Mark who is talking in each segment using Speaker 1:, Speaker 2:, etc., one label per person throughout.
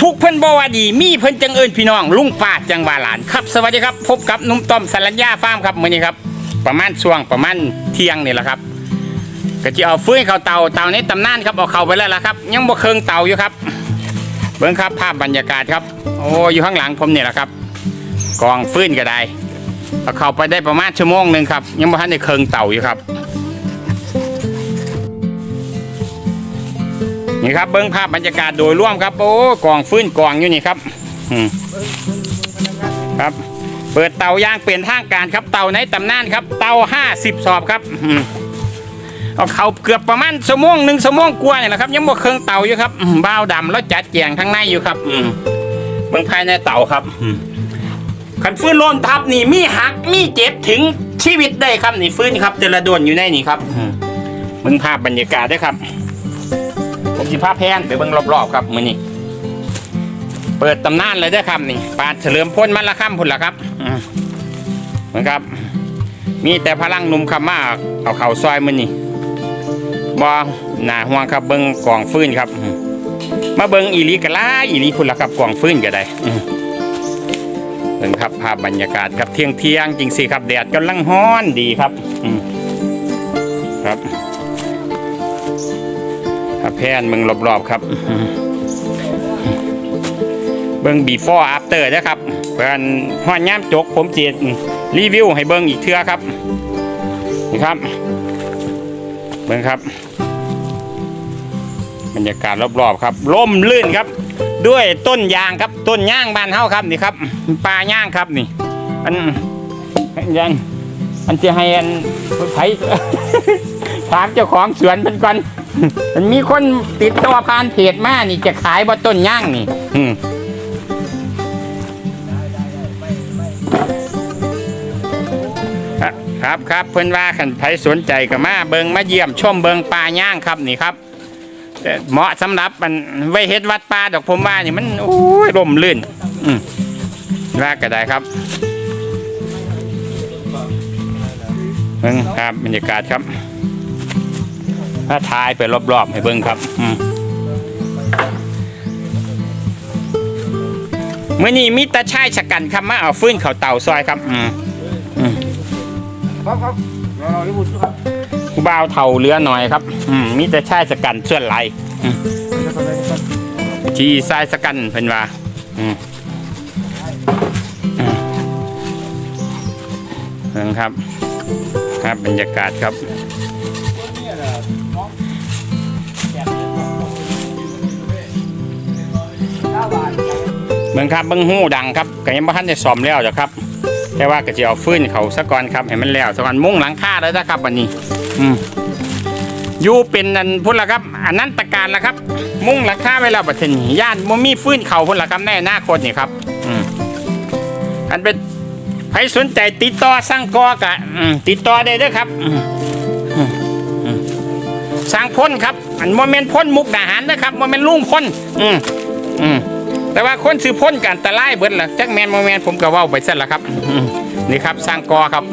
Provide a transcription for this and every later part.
Speaker 1: ทุกเพิ่นบ่ว่าดี มีเพิ่นจังเอิญพี่น้อง ลุงป้าจังว่าหลานครับ สวัสดีครับ พบกับนุ่มต้อมสัญญาฟาร์มครับมื้อนี้ครับ ประมาณช่วงประมาณเที่ยงนี่แหละครับก็จะเอาฟื้นเขาเตาเตาในตำนานครับเอาเขาไปแล้วล่ะครับ ยังบ่เคิงเตาอยู่ครับเบิ่งครับภาพบรรยากาศครับโอ้อยู่ข้างหลังผมเนี่ยแหละครับ กองฟื้นก็ได้เอาเขาไปได้ประมาณชั่วโมงหนึ่งครับยังบ่ทันได้เคิงเตาอยู่ครับ นี่ครับเบิ้งภาพบรรยากาศโดยรวมครับ โอ้กองฟื้นกองอยู่นี่ครับอืมครับ เปิดเตาย่างเปลี่ยนทางการครับเตาในตำนานครับ เตา50สอบครับอืมเอาเขาเกือบประมาณชั่วโมงหนึ่งชั่วโมงกว่าเนี่ยแหละครับ ยังบ่เครื่องเตาอยู่ครับอืมบ้าวดำแล้วจัดแจงข้างในอยู่ครับอืมเบิ้งภายในเตาครับอืมขันฟื้นโลนทับนี่มีหักมีเจ็บถึงชีวิตได้ครับนี่ฟื้นครับแต่ละดวนอยู่ในนี่ครับอืมเบิ้งภาพบรรยากาศด้วยครับ ผมสิพาแพนไปเบิ่งรอบๆครับมื้อนี้เปิดตำนานเลยเด้อครับนี่ปาดเฉลิมพลมันละค่ำพุ่นละครับเหมือนครับ มีแต่พลังหนุ่มคำมากเอาเข่าซอยมือนี้บ่หน้าห่วงครับเบิ่งกล่องฟื้นครับ มาเบิ่งอีลีกะลาอีลีพุ่นละครับกล่องฟื้นก็ได้อืมเบิ่งครับภาพบรรยากาศครับเที่ยงเที่ยงๆจริงสิครับแดดกำลังฮ้อนดีครับครับ แพนเมืองรอบๆครับ เบิ้ง before after นะครับเพื่อนห้อนย่ามจก ผมเจีรีวิวให้เบิ้งอีกเทื่อครับนี่ครับ เบิ้งครับ บรรยากาศรอบๆครับล่มลื่นครับ ด้วยต้นยางครับต้นย่างบานเฮาครับนี่ครับปลาย่างครับนี่ อันอันยันอันจะให้อันไผถามเจ้าของสวนเป็นก่อน มันมีคนติดตัวผ่านเพจมานี่จะขายบ่ต้นย่างนี่อืมครับครับครับเพิ่นว่าขันไผสนใจก็มาเบิงมาเยี่ยมชมเบิงปลาย่างครับนี่ครับเอ่อเหมาะสำหรับมันไว้เฮ็ดวัดปลาดอกผมว่านี่มันโอ้ยร่มรื่น อืมว่าก็ได้ครับเบิ่งครับบรรยากาศครับ ถ้าทายไปรอบๆให้เบิ่งครับอืมมื่อนี้มีตาชายชะกันครับมาเอาฟื้นเขาเต่าซอยครับ อืม
Speaker 2: ครับครับบ่า
Speaker 1: วเท่าเรือหน่อยครับ อืมมีแต่ชายสกันส่วนไหลอืมชีทรายสกันเพิ่นว่าอืมอืมเพิ่งครับ ครับบรรยากาศครับ เบิ่งครับเบิ่งหูดังครับก็ยังบ่ทันได้ซ่อมแล้วจ้ะครับ แต่ว่าก็สิเอาฟื้นเขาซะก่อนครับให้มันแล้วซะก่อนมุ้งหลังคาแล้วนะครับวันนี้ อืมอยู่เป็นอันพุ่นละครับอันนั้นตะการละครับ มุ้งหลังคาไว้แล้วบัดนี้ย่านบ่มีฟื้นเขาพุ่นละครับในอนาคตนี่ครับ อืมอันเป็นใครสนใจติดต่อสร้างกอกะอืมติดต่อได้เด้อครับอืม สร้างพ้นครับอันโมเมนต์พ้นมุกดาหารนะครับโมเมนต์ลุงพ้นอืมอืมแต่ว่าคนซื้อพ่นกันตะไลายเบิดละจักแมนโมแมนต์ผมก็ว้าไปซะละครับนี่ครับสร้างกอครับ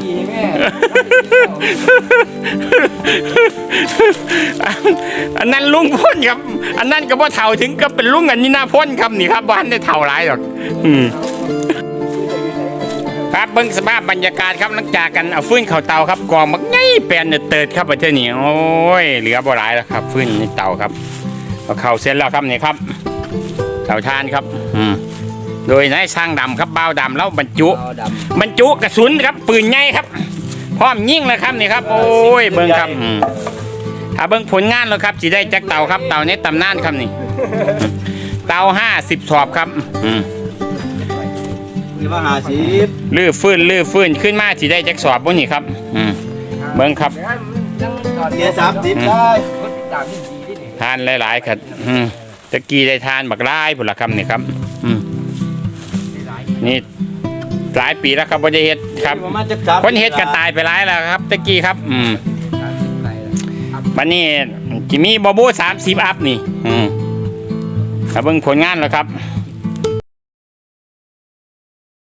Speaker 1: อันนั้นลุงพ่นครับ อันนั้นก็บ่เท่าถึงก็เป็นลุงอันนี้น่าพ่นครับนี่ครับบ้านได้เท่าหลายหรอก อืม ครับเบิ่งสภาพบรรยากาศครับหลังจากกันเอาฟืนเข้าเตาครับกองมักใหญ่แปลนเนี่ยเติดครับประเทศนี้โอ้ยเหลือบ่หลายแล้วครับฟืนในเตาครับเอาเข้าเสร็จแล้วครับนี่ครับเตาทานครับอืมโดยนายช่างดำครับบ้าวดำแล้วบรรจุ
Speaker 2: เอาด
Speaker 1: บรรจุกระสุนครับปืนใหญ่ครับ พร้อมยิงเลยครับนี่ครับ โอ้ยเบิ้งครับอืมถ้าเบิ้งผลงานแล้วครับจีได้จักเตาครับเตาในตำนานครับนี่ เตาห้าสิบสอบครับ อืมำ
Speaker 2: มีมหาชีพ
Speaker 1: ลื้อฟื้นลื้อฟื้นขึ้นมาจีได้จักสอบบ่นี่ครับ อืมเบิ้งครับ
Speaker 2: เกียร์สามสิบได้
Speaker 1: ทานหลายๆครับอืมตะกี้ได้ทานบักไล่ผุนละครับนี่ครับ อืมนี่หลายปีแล้วครับบ่ได้เฮ็ดครับ
Speaker 2: ประมาณจะสาม
Speaker 1: คนเฮ็ดก็ตายไปหลายแล้วครับตะกี้ครับ อืมวันนี้จิมีบอบูสามสิบอัพนี่ อืมถ้าเบิ่งผลงานแล้วครับ